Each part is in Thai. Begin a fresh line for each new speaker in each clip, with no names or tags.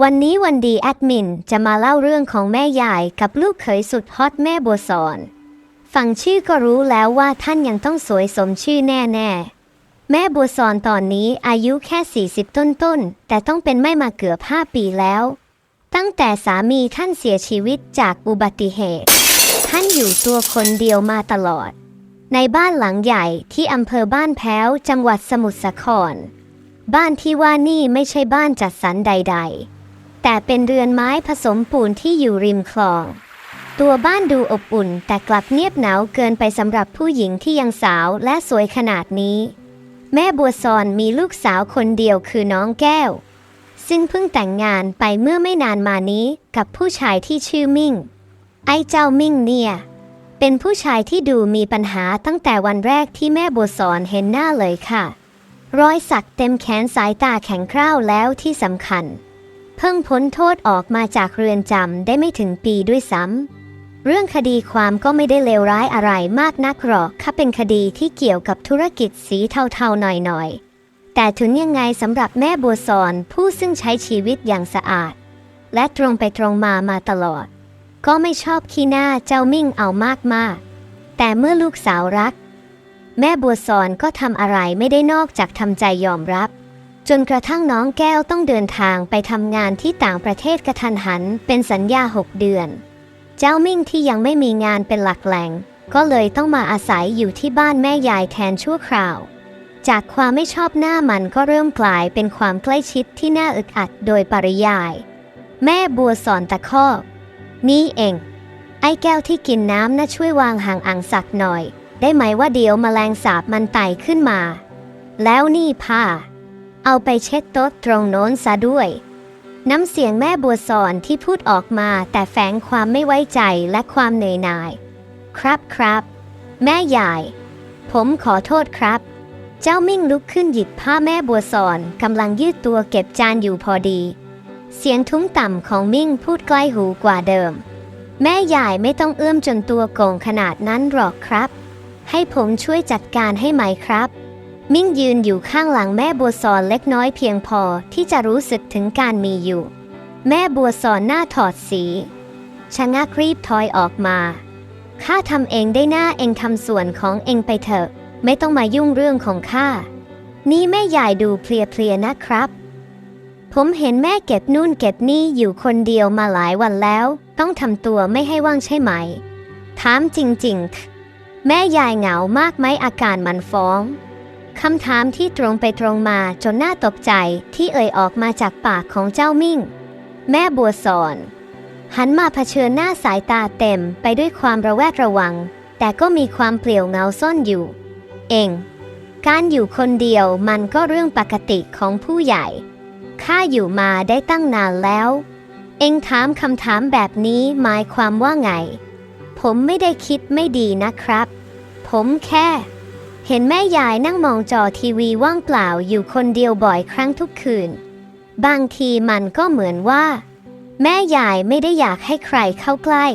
วันนี้วันดีแอดมินจะมาเล่าเรื่องของแม่ยายกับลูกเขยสุดฮอตแม่บัวสอน ฟังชื่อก็รู้แล้วว่าท่านยังต้องสวยสมชื่อแน่ๆแม่บัวสอนตอนนี้อายุแค่ 40 ต้นๆแต่ต้องเป็นไม่มาเกือบ 5 ปีแล้ว ตั้งแต่สามีท่านเสียชีวิตจากอุบัติเหตุ ท่านอยู่ตัวคนเดียวมาตลอด ในบ้านหลังใหญ่ที่อำเภอบ้านแพ้วจังหวัดสมุทรสาคร บ้านที่ว่านี่ไม่ใช่บ้านจัดสรรใด ๆ แต่เป็นเรือนไม้ผสมปูนที่อยู่ริมคลอง ตัวบ้านดูอบอุ่น แต่กลับเงียบเหงาเกินไปสำหรับผู้หญิงที่ยังสาวและสวยขนาดนี้ แม่บัวซอนมีลูกสาวคนเดียวคือน้องแก้ว ซึ่งเพิ่งแต่งงานไปเมื่อไม่นานมานี้กับผู้ชายที่ชื่อมิ่ง ไอ้เจ้ามิ่งเนี่ย เป็นผู้ชายที่ดูมีปัญหาตั้งแต่วันแรกที่แม่บัวสอนเห็นหน้าเลยค่ะ รอยสักเต็มแขนสายตาแข็งคร้าวแล้วที่สำคัญ เพิ่งพ้นโทษออกมาจากเรือนจำได้ไม่ถึงปีด้วยซ้ำ เรื่องคดีความก็ไม่ได้เลวร้ายอะไรมากนักหรอกค่ะเป็นคดีที่เกี่ยวกับธุรกิจสีเทาๆหน่อยๆ แต่ถึงยังไงสำหรับแม่บัวสอนผู้ซึ่งใช้ชีวิตอย่างสะอาด และตรงไปตรงมามาตลอด ก็ไม่ชอบขี้หน้าเจ้ามิ่งเอามากๆ แต่เมื่อลูกสาวรัก แม่บัวสอนก็ทำอะไรไม่ได้นอกจากทำใจยอมรับ จนกระทั่งน้องแก้วต้องเดินทางไปทำงานที่ต่างประเทศกระทันหัน เป็นสัญญาหกเดือน เจ้ามิ่งที่ยังไม่มีงานเป็นหลักแหล่ง ก็เลยต้องมาอาศัยอยู่ที่บ้านแม่ยายแทนชั่วคราว จากความไม่ชอบหน้ามันก็เริ่มกลายเป็นความใกล้ชิดที่น่าอึดอัดโดยปริยาย แม่บัวสอนตะคอกนี่เอง ไอ้แก้วที่กินน้ำน่าช่วยวางห่างอ่างสักหน่อย ได้ไหมว่าเดี๋ยวมแมลงสาบมันไต่ขึ้นมา แล้วนี่ผ้า เอาไปเช็ดโต๊ะตรงโน้นซะด้วย น้ำเสียงแม่บัวสอนที่พูดออกมาแต่แฝงความไม่ไว้ใจและความเหนื่อยหน่าย ครับครับ แม่ใหญ่ ผมขอโทษครับ เจ้ามิ่งลุกขึ้นหยิบผ้าแม่บัวสอนกำลังยืดตัวเก็บจานอยู่พอดี เสียงทุ้มต่ำของมิ่งพูดใกล้หูกว่าเดิม แม่ใหญ่ไม่ต้องเอื้อมจนตัวโก่งขนาดนั้นหรอกครับ ให้ผมช่วยจัดการให้ไหมครับ มิ่งยืนอยู่ข้างหลังแม่บัวสอนเล็กน้อยเพียงพอที่จะรู้สึกถึงการมีอยู่ แม่บัวสอนหน้าถอดสีชะงักรีบถอยออกมา ข้าทำเองได้หน้าเองทำส่วนของเองไปเถอะ ไม่ต้องมายุ่งเรื่องของข้า นี่แม่ใหญ่ดูเพลียๆนะครับ ผมเห็นแม่เก็บนู่นเก็บนี่อยู่คนเดียวมาหลายวันแล้ว ต้องทำตัวไม่ให้ว่างใช่ไหม ถามจริงๆ แม่ยายเหงามากไหมอาการมันฟ้อง คำถามที่ตรงไปตรงมาจนน่าตกใจที่เอ่ยออกมาจากปากของเจ้ามิ่ง แม่บัวสอน หันมาเผชิญหน้าสายตาเต็มไปด้วยความระแวดระวัง แต่ก็มีความเปลี่ยวเงาซ่อนอยู่ เอง การอยู่คนเดียวมันก็เรื่องปกติของผู้ใหญ่ข้าอยู่มาได้ตั้งนานแล้ว เองถามคำถามแบบนี้หมายความว่าไง ผมไม่ได้คิดไม่ดีนะครับ ผมแค่ เห็นแม่ยายนั่งมองจอทีวีว่างเปล่าอยู่คนเดียวบ่อยครั้งทุกคืน บางทีมันก็เหมือนว่า แม่ยายไม่ได้อยากให้ใครเข้าใกล้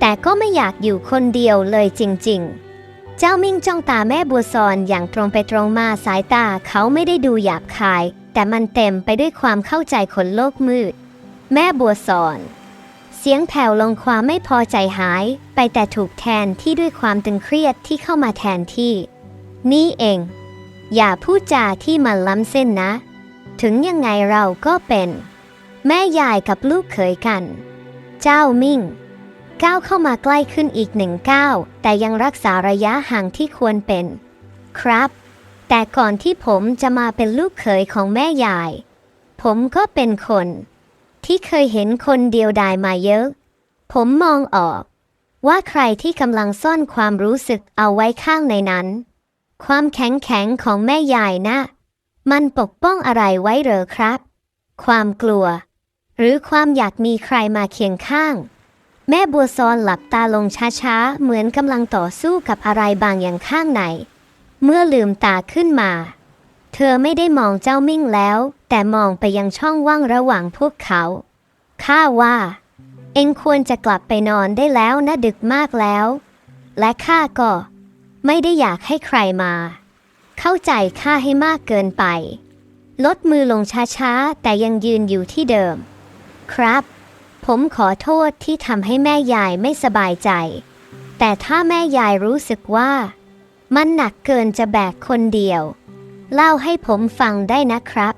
แต่ก็ไม่อยากอยู่คนเดียวเลยจริง ๆ เจ้ามิ่งจ้องตาแม่บัวซอนอย่างตรงไปตรงมาสายตาเขาไม่ได้ดูหยาบคาย แต่มันเต็มไปด้วยความเข้าใจคนโลกมืด แม่บัวซอน เสียงแผ่วลงความไม่พอใจหาย ไปแต่ถูกแทนที่ด้วยความตึงเครียดที่เข้ามาแทนที่ นี่เอง อย่าพูดจาที่มันล้ำเส้นนะ ถึงยังไงเราก็เป็น แม่ยายกับลูกเขยกัน เจ้ามิ่ง ก้าวเข้ามาใกล้ขึ้นอีกหนึ่งก้าวแต่ยังรักษาระยะห่างที่ควรเป็น ครับ แต่ก่อนที่ผมจะมาเป็นลูกเขยของแม่ยาย ผมก็เป็นคน ที่เคยเห็นคนเดียวดายมาเยอะ ผมมองออกว่าใครที่กำลังซ่อนความรู้สึกเอาไว้ข้างในนั้น ความแข็งแข็งของแม่ยายนะ มันปกป้องอะไรไว้เหรอครับ ความกลัว หรือความอยากมีใครมาเคียงข้าง แม่บัวซอนหลับตาลงช้าๆ เหมือนกำลังต่อสู้กับอะไรบางอย่างข้างใน เมื่อลืมตาขึ้นมา เธอไม่ได้มองเจ้ามิ่งแล้ว แต่มองไปยังช่องว่างระหว่างพวกเขา ข้าว่า เอ็งควรจะกลับไปนอนได้แล้วนะดึกมากแล้ว และข้าก็ ไม่ได้อยากให้ใครมา เข้าใจข้าให้มากเกินไป ลดมือลงช้าๆ แต่ยังยืนอยู่ที่เดิม ครับ ผมขอโทษที่ทำให้แม่ยายไม่สบายใจ แต่ถ้าแม่ยายรู้สึกว่า มันหนักเกินจะแบกคนเดียว เล่าให้ผมฟังได้นะครับ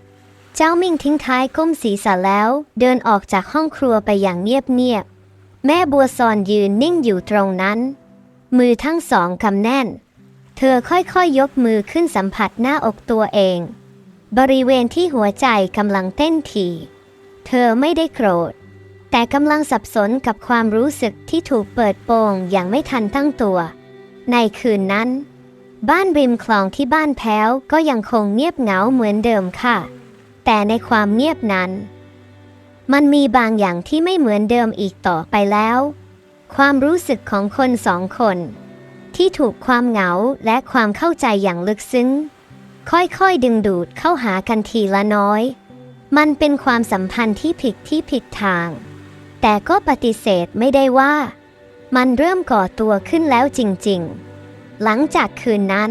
เจ้ามิ่งทิ้งท้ายก้มศีรษะแล้วเดินออกจากห้องครัวไปอย่างเงียบๆแม่บัวซอนยืนนิ่งอยู่ตรงนั้น มือทั้งสองกำแน่น เธอค่อยๆยยกมือขึ้นสัมผัสหน้าอกตัวเอง บริเวณที่หัวใจกำลังเต้นถี่เธอไม่ได้โกรธ แต่กำลังสับสนกับความรู้สึกที่ถูกเปิดโปงอย่างไม่ทันตั้งตัว ในคืนนั้น บ้านริมคลองที่บ้านแพ้วก็ยังคงเงียบเหงาเหมือนเดิมค่ะ แต่ในความเงียบนั้น มันมีบางอย่างที่ไม่เหมือนเดิมอีกต่อไปแล้ว ความรู้สึกของคนสองคน ที่ถูกความเหงาและความเข้าใจอย่างลึกซึ้ง ค่อยๆดึงดูดเข้าหากันทีละน้อย มันเป็นความสัมพันธ์ที่ผิดที่ผิดทาง แต่ก็ปฏิเสธไม่ได้ว่า มันเริ่มก่อตัวขึ้นแล้วจริงๆ หลังจากคืนนั้น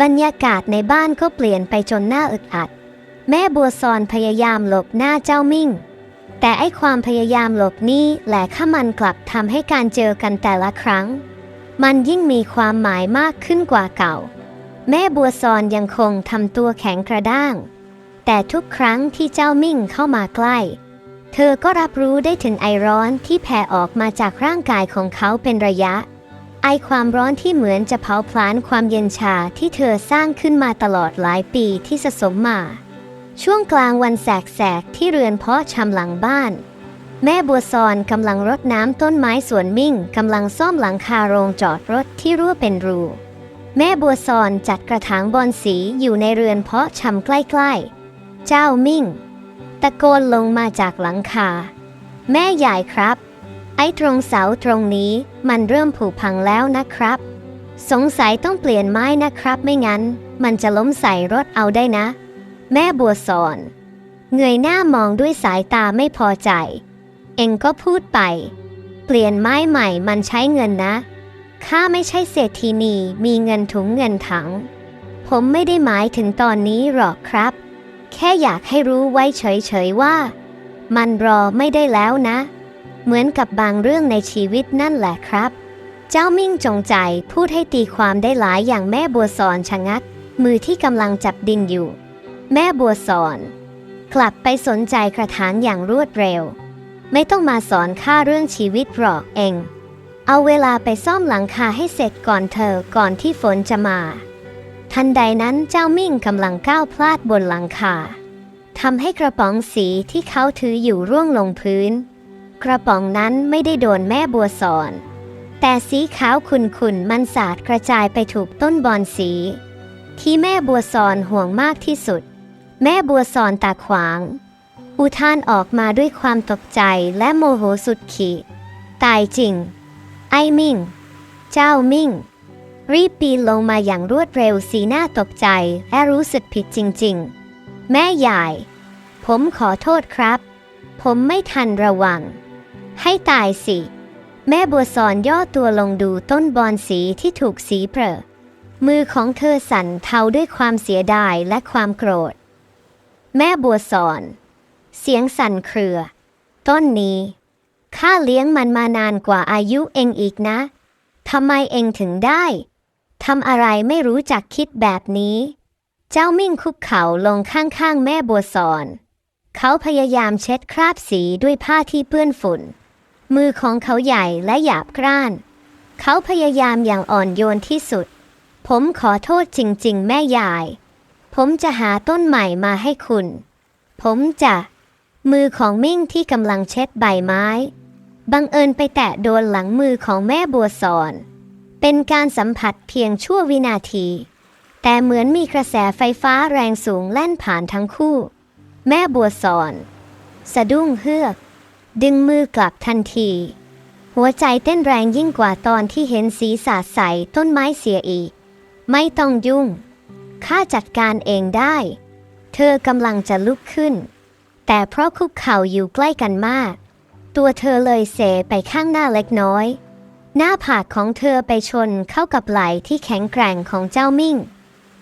บรรยากาศในบ้านก็เปลี่ยนไปจนน่าอึดอัด แม่บัวซอนพยายามหลบหน้าเจ้ามิ่ง แต่ไอความพยายามหลบนี้และข้ามันกลับทำให้การเจอกันแต่ละครั้ง มันยิ่งมีความหมายมากขึ้นกว่าเก่า แม่บัวซอนยังคงทำตัวแข็งกระด้าง แต่ทุกครั้งที่เจ้ามิ่งเข้ามาใกล้ เธอก็รับรู้ได้ถึงไอร้อนที่แผ่ออกมาจากร่างกายของเขาเป็นระยะ ไอความร้อนที่เหมือนจะเผาผลาญความเย็นชาที่เธอสร้างขึ้นมาตลอดหลายปีที่สะสมมา ช่วงกลางวันแสกๆที่เรือนเพาะชำหลังบ้าน แม่บัวซอนกำลังรดน้ำต้นไม้สวนมิ่งกำลังซ่อมหลังคาโรงจอดรถที่รั่วเป็นรูแม่บัวซอนจัดกระถางบอนสีอยู่ในเรือนเพาะชำใกล้ๆ เจ้ามิ่ง ตะโกนลงมาจากหลังคา แม่ใหญ่ครับ ไอ้ตรงเสาตรงนี้มันเริ่มผุพังแล้วนะครับ สงสัยต้องเปลี่ยนไม้นะครับไม่งั้น มันจะล้มใส่รถเอาได้นะ แม่บัวสอน เงยหน้ามองด้วยสายตาไม่พอใจ เองก็พูดไป เปลี่ยนไม้ใหม่มันใช้เงินนะ ข้าไม่ใช่เศรษฐีนีมีเงินถุงเงินถัง ผมไม่ได้หมายถึงตอนนี้หรอกครับ แค่อยากให้รู้ไว้เฉยๆว่า มันรอไม่ได้แล้วนะ เหมือนกับบางเรื่องในชีวิตนั่นแหละครับ เจ้ามิ่งจงใจพูดให้ตีความได้หลายอย่างแม่บัวสอนชะงัก มือที่กำลังจับดินอยู่ แม่บัวสอน กลับไปสนใจกระถางอย่างรวดเร็ว ไม่ต้องมาสอนข้าเรื่องชีวิตหรอกเอง เอาเวลาไปซ่อมหลังคาให้เสร็จก่อนเธอก่อนที่ฝนจะมา ทันใดนั้นเจ้ามิ่งกำลังก้าวพลาดบนหลังคาทำให้กระป๋องสีที่เขาถืออยู่ร่วงลงพื้น กระป๋องนั้นไม่ได้โดนแม่บัวสอน แต่สีขาวขุ่นๆมันสาดกระจายไปถูกต้นบอนสี ที่แม่บัวสอนห่วงมากที่สุด แม่บัวสอนตาขวาง อุทานออกมาด้วยความตกใจและโมโหสุดขีดตายจริง ไอ้มิ่ง เจ้ามิ่ง รีบปีนลงมาอย่างรวดเร็วสีหน้าตกใจและรู้สึกผิดจริง ๆ แม่ใหญ่ ผมขอโทษครับ ผมไม่ทันระวัง ให้ตายสิ แม่บัวสอนย่อตัวลงดูต้นบอนสีที่ถูกสีเปรอะมือของเธอสั่นเทาด้วยความเสียดายและความโกรธ แม่บัวสอน เสียงสั่นเครือ ต้นนี้ข้าเลี้ยงมันมานานกว่าอายุเองอีกนะทำไมเองถึงได้ทำอะไรไม่รู้จักคิดแบบนี้ เจ้ามิ่งคุกเข่าลงข้างๆ แม่บัวสอน เขาพยายามเช็ดคราบสีด้วยผ้าที่เปื้อนฝุ่น มือของเขาใหญ่และหยาบกร้าน เขาพยายามอย่างอ่อนโยนที่สุด ผมขอโทษจริง ๆ แม่ยาย ผมจะหาต้นใหม่มาให้คุณ ผมจะ มือของมิ่งที่กำลังเช็ดใบไม้ บังเอิญไปแตะโดนหลังมือของแม่บัวสอน เป็นการสัมผัสเพียงชั่ววินาที แต่เหมือนมีกระแสไฟฟ้าแรงสูงแล่นผ่านทั้งคู่ แม่บัวสอน สะดุ้งเฮือก ดึงมือกลับทันที หัวใจเต้นแรงยิ่งกว่าตอนที่เห็นสีสาดใสต้นไม้เสียอีก ไม่ต้องยุ่ง ข้าจัดการเองได้ เธอกำลังจะลุกขึ้น แต่เพราะคุกเข่าอยู่ใกล้กันมาก ตัวเธอเลยเสไปข้างหน้าเล็กน้อย หน้าผากของเธอไปชนเข้ากับไหล่ที่แข็งแกร่งของเจ้ามิ่ง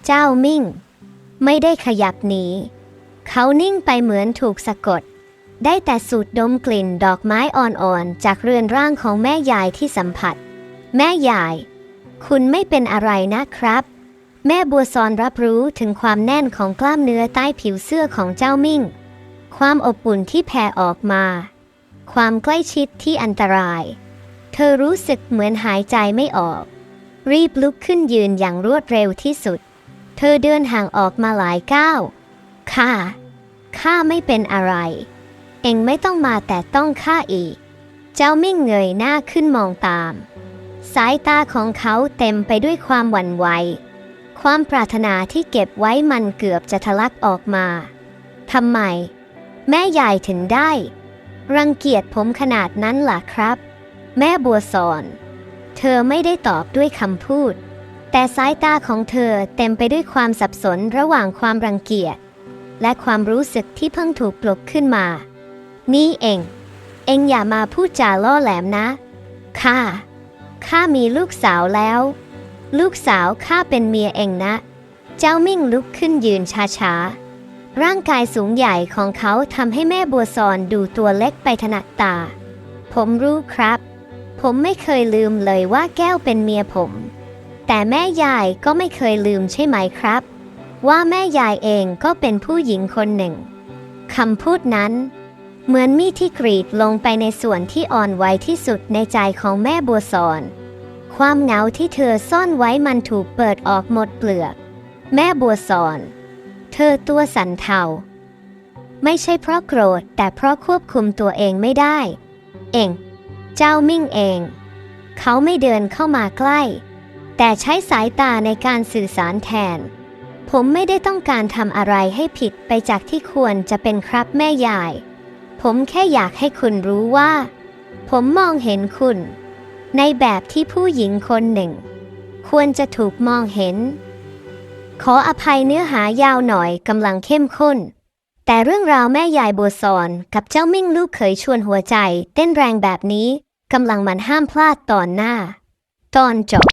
เจ้ามิ่ง ไม่ได้ขยับหนีเขานิ่งไปเหมือนถูกสะกด ได้แต่สูดดมกลิ่นดอกไม้อ่อนๆ จากเรือนร่างของแม่ยายที่สัมผัส แม่ยาย คุณไม่เป็นอะไรนะครับ แม่บัวซอนรับรู้ถึงความแน่นของกล้ามเนื้อใต้ผิวเสื้อของเจ้ามิ่ง ความอบอุ่นที่แผ่ออกมา ความใกล้ชิดที่อันตราย เธอรู้สึกเหมือนหายใจไม่ออก รีบลุกขึ้นยืนอย่างรวดเร็วที่สุด เธอเดินห่างออกมาหลายก้าวข้าข้าไม่เป็นอะไร เองไม่ต้องมาแต่ต้องข้าอีก เจ้ามิ่งเงยหน้าขึ้นมองตาม สายตาของเขาเต็มไปด้วยความหวั่นไหว ความปรารถนาที่เก็บไว้มันเกือบจะทะลักออกมา ทำไม แม่ใหญ่ถึงได้ รังเกียจผมขนาดนั้นล่ะครับ แม่บัวสอน เธอไม่ได้ตอบด้วยคำพูด แต่สายตาของเธอเต็มไปด้วยความสับสนระหว่างความรังเกียจ และความรู้สึกที่เพิ่งถูกปลุกขึ้นมา นี่เอง เองอย่ามาพูดจาล่อแหลมนะข้าข้ามีลูกสาวแล้ว ลูกสาวข้าเป็นเมียเองนะ เจ้ามิ่งลุกขึ้นยืนช้าๆ ร่างกายสูงใหญ่ของเขาทำให้แม่บัวซอนดูตัวเล็กไปถนัดตา ผมรู้ครับ ผมไม่เคยลืมเลยว่าแก้วเป็นเมียผม แต่แม่ยายก็ไม่เคยลืมใช่ไหมครับ ว่าแม่ยายเองก็เป็นผู้หญิงคนหนึ่งคำพูดนั้น เหมือนมีดที่กรีดลงไปในส่วนที่อ่อนไหวที่สุดในใจของแม่บัวสอน ความเหงาที่เธอซ่อนไว้มันถูกเปิดออกหมดเปลือก แม่บัวสอน เธอตัวสันเทาไม่ใช่เพราะโกรธแต่เพราะควบคุมตัวเองไม่ได้ เอง เจ้ามิ่งเอง เขาไม่เดินเข้ามาใกล้ แต่ใช้สายตาในการสื่อสารแทน ผมไม่ได้ต้องการทำอะไรให้ผิดไปจากที่ควรจะเป็นครับแม่ยาย ผมแค่อยากให้คุณรู้ว่า ผมมองเห็นคุณ ในแบบที่ผู้หญิงคนหนึ่ง ควรจะถูกมองเห็น ขออภัยเนื้อหายาวหน่อยกำลังเข้มข้น แต่เรื่องราวแม่ยายบัวซอนกับเจ้ามิ่งลูกเขยชวนหัวใจ เต้นแรงแบบนี้กำลังมันห้ามพลาดตอนหน้า ตอนจบ